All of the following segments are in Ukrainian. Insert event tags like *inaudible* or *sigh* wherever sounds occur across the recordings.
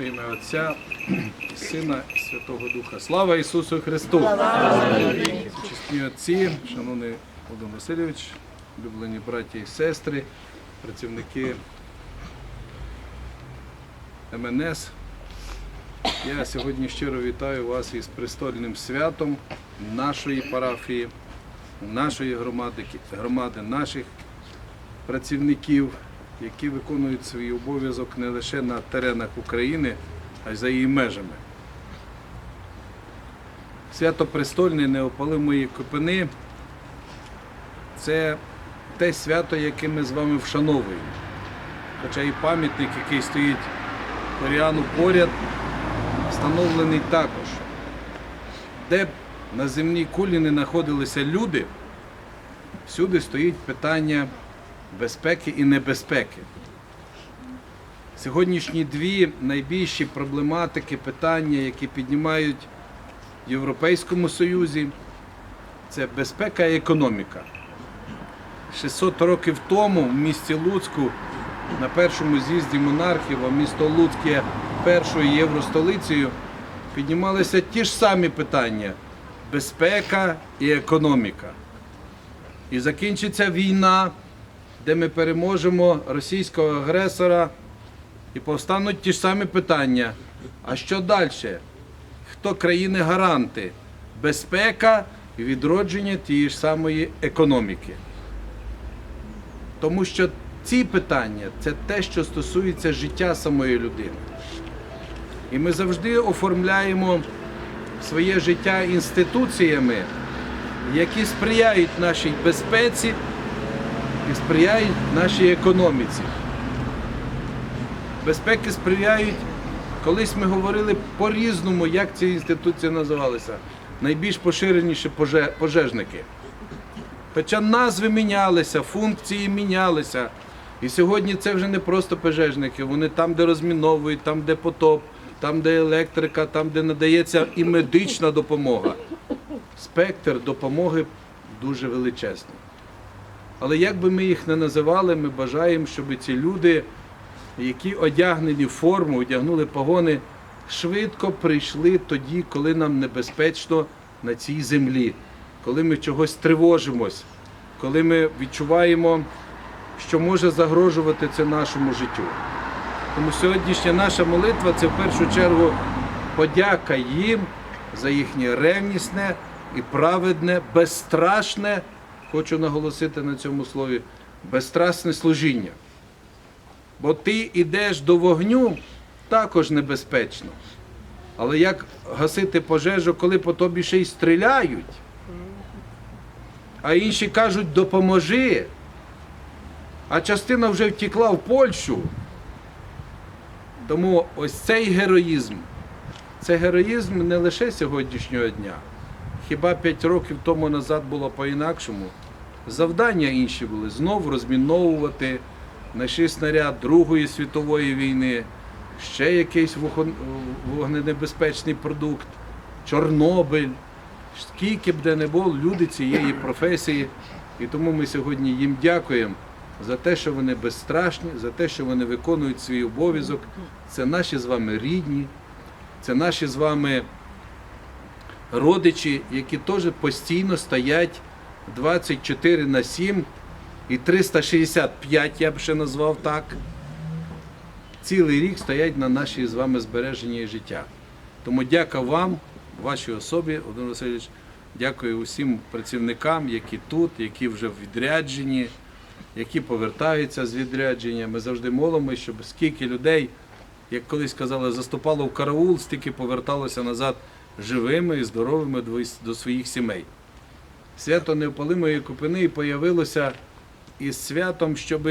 Во ім'я Отця, і *clears throat* Сина і Святого Духа. Слава Ісусу Христу! Чесні отці, шановний Володимир Васильович, улюблені браті і сестри, працівники МНС. Я сьогодні щиро вітаю вас із престольним святом нашої парафії, нашої громади, громади наших працівників, які виконують свій обов'язок не лише на теренах України, а й за її межами. Свято престольне неопалимої копини це те свято, яке ми з вами вшановуємо. Хоча і пам'ятник, який стоїть Коріану поряд, встановлений також. Де б на земній кулі не знаходилися люди, всюди стоїть питання безпеки і небезпеки. Сьогоднішні дві найбільші проблематики, питання, які піднімають в Європейському Союзі, це безпека і економіка. 600 років тому в місті Луцьку на першому з'їзді монархів, а місто Луцьк є першою євростолицею, піднімалися ті ж самі питання безпека і економіка. І закінчиться війна, де ми переможемо російського агресора, і повстануть ті ж самі питання. А що далі? Хто країни-гаранти? Безпека і відродження тієї ж самої економіки. Тому що ці питання це те, що стосується життя самої людини. І ми завжди оформляємо своє життя інституціями, які сприяють нашій безпеці і сприяють нашій економіці. Безпеки сприяють, колись ми говорили по-різному, як ці інституції називалися. Найбільш поширеніші пожежники. Хоча назви мінялися, функції мінялися. І сьогодні це вже не просто пожежники, вони там, де розміновують, там, де потоп, там, де електрика, там, де надається і медична допомога. Спектр допомоги дуже величезний. Але як би ми їх не називали, ми бажаємо, щоб ці люди, які одягнені в форму, одягнули погони, швидко прийшли тоді, коли нам небезпечно на цій землі, коли ми чогось тривожимось, коли ми відчуваємо, що може загрожувати це нашому життю. Тому сьогоднішня наша молитва це в першу чергу подяка їм за їхнє ревнісне і праведне, безстрашне, хочу наголосити на цьому слові, безстрасне служіння. Бо ти йдеш до вогню також небезпечно. Але як гасити пожежу, коли по тобі ще й стріляють, а інші кажуть, допоможи, а частина вже втекла в Польщу. Тому ось цей героїзм, це героїзм не лише сьогоднішнього дня. Хіба п'ять років тому назад було по-інакшому. Завдання інші були знов розміновувати, знайшли снаряд Другої світової війни, ще якийсь вогненебезпечний продукт, Чорнобиль. Скільки б де не було, люди цієї професії. І тому ми сьогодні їм дякуємо за те, що вони безстрашні, за те, що вони виконують свій обов'язок. Це наші з вами рідні, це наші з вами родичі, які теж постійно стоять 24 на 7 і 365, я б ще назвав так. Цілий рік стоять на нашій з вами збереженні життя. Тому дяка вам, вашій особі, Володимир Васильович, дякую усім працівникам, які тут, які вже в відрядженні, які повертаються з відрядження. Ми завжди молимося, щоб скільки людей, як колись казали, заступало в караул, стільки поверталося назад живими і здоровими до- своїх сімей. Свято неопалимої купини появилося із святом, щоб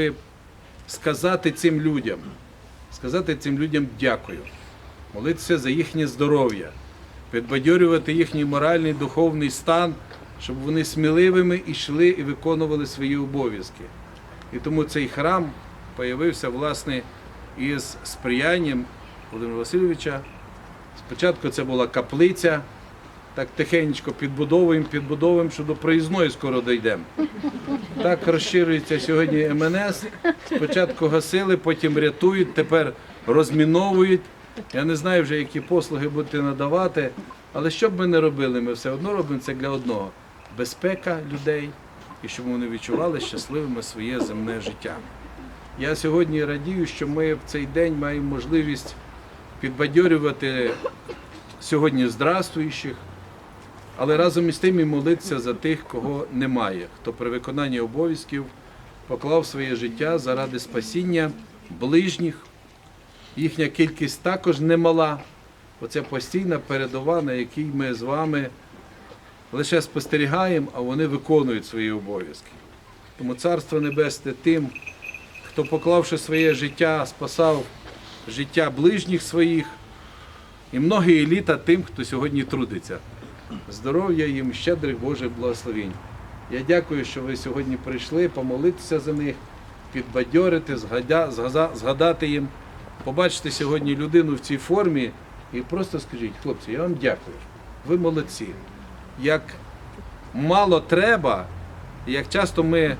сказати цим людям, сказати цим людям дякую, молитися за їхнє здоров'я, підбадьорювати їхній моральний духовний стан, щоб вони сміливими йшли і виконували свої обов'язки. І тому цей храм появився власне із сприянням Володимира Васильовича. Спочатку це була каплиця, так тихенько підбудовуємо, підбудовуємо, що до проїзної скоро дійдемо. Так розширюється сьогодні МНС. Спочатку гасили, потім рятують, тепер розміновують. Я не знаю вже, які послуги будете надавати, але що б ми не робили, ми все одно робимо це для одного безпека людей і щоб вони відчували щасливими своє земне життя. Я сьогодні радію, що ми в цей день маємо можливість підбадьорювати сьогодні здравствуючих, але разом із тим і молитися за тих, кого немає, хто при виконанні обов'язків поклав своє життя заради спасіння ближніх. Їхня кількість також немала. Оце постійна передова, на якій ми з вами лише спостерігаємо, а вони виконують свої обов'язки. Тому Царство Небесне тим, хто, поклавши своє життя, спасав життя ближніх своїх, і многі літа тим, хто сьогодні трудиться. Здоров'я їм, щедрих Божих благословень. Я дякую, що ви сьогодні прийшли помолитися за них, підбадьорити, згадати їм, побачити сьогодні людину в цій формі і просто скажіть, хлопці, я вам дякую. Ви молодці. Як мало треба, як часто ми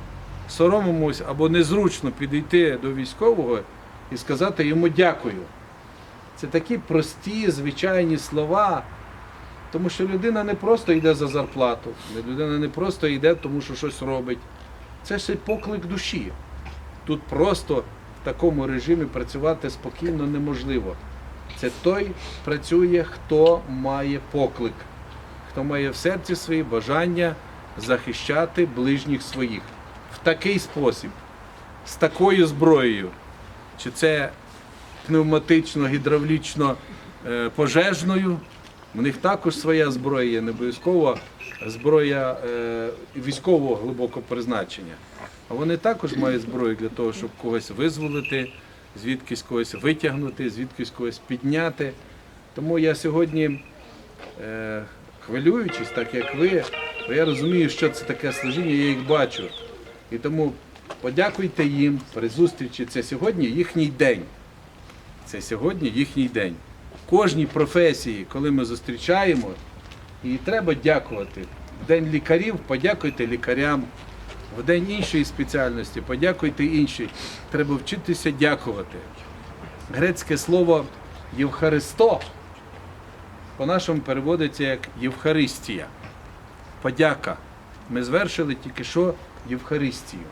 соромимось або незручно підійти до військового і сказати йому дякую. Це такі прості, звичайні слова, тому що людина не просто йде за зарплату, людина не просто йде, тому що щось робить. Це ще поклик душі. Тут просто в такому режимі працювати спокійно неможливо. Це той працює, хто має поклик, хто має в серці свої бажання захищати ближніх своїх в такий спосіб, з такою зброєю. Чи це пневматично, гідравлічно е, пожежною. У них також своя зброя є, не обов'язково зброя е, військового глибокого призначення. А вони також мають зброю для того, щоб когось визволити, звідкись когось витягнути, звідкись когось підняти. Тому я сьогодні, е, хвилюючись, так як ви, бо я розумію, що це таке служіння, я їх бачу. І тому подякуйте їм при зустрічі. Це сьогодні їхній день. Це сьогодні їхній день. Кожній професії, коли ми зустрічаємо, і треба дякувати. В день лікарів подякуйте лікарям, в день іншої спеціальності подякуйте іншій. Треба вчитися дякувати. Грецьке слово Євхаристо по-нашому переводиться як Євхаристія. Подяка. Ми звершили тільки що Євхаристію.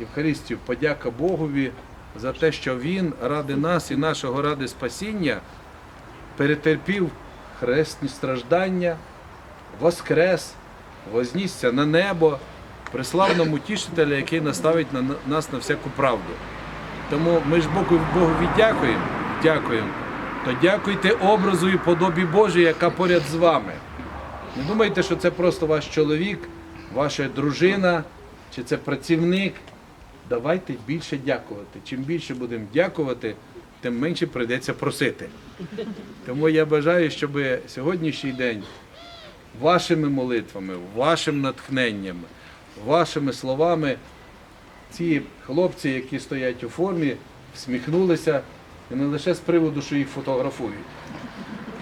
Євхаристію, подяка Богові за те, що Він ради нас і нашого ради спасіння перетерпів хресні страждання, воскрес, вознісся на небо, приславному тішителя, який наставить на нас на всяку правду. Тому ми ж Богу, Богові дякуємо, дякуємо. То дякуйте образу і подобі Божій, яка поряд з вами. Не думайте, що це просто ваш чоловік, ваша дружина чи це працівник. Давайте більше дякувати. Чим більше будемо дякувати, тим менше прийдеться просити. Тому я бажаю, щоб сьогоднішній день вашими молитвами, вашим натхненням, вашими словами ці хлопці, які стоять у формі, всміхнулися і не лише з приводу, що їх фотографують,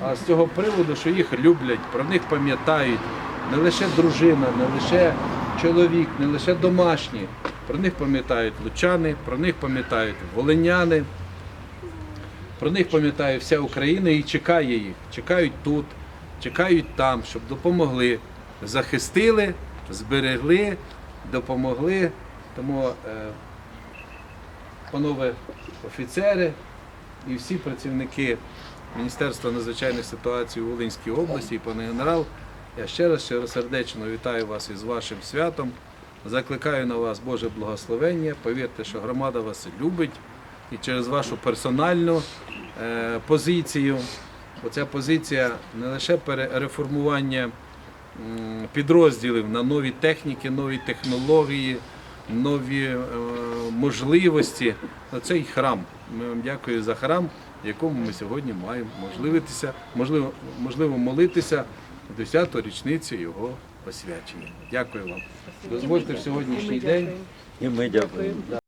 а з цього приводу, що їх люблять, про них пам'ятають не лише дружина, не лише чоловік, не лише домашні. Про них пам'ятають лучани, про них пам'ятають волиняни, про них пам'ятає вся Україна і чекає їх. Чекають тут, чекають там, щоб допомогли, захистили, зберегли, допомогли. Тому, е, панове офіцери і всі працівники Міністерства надзвичайних ситуацій у Волинській області, і пане генерал, я ще раз щиросердечно вітаю вас із вашим святом. Закликаю на вас Боже благословення. Повірте, що громада вас любить і через вашу персональну е, позицію. Оця позиція не лише перереформування підрозділів на нові техніки, нові технології, нові е, можливості. Оцей храм. Ми вам дякую за храм, в якому ми сьогодні маємо можливитися, можливо, можливо молитися в 10-ту річницю його освячення. Дякую вам. Дозвольте в сьогоднішній день. І ми дякуємо.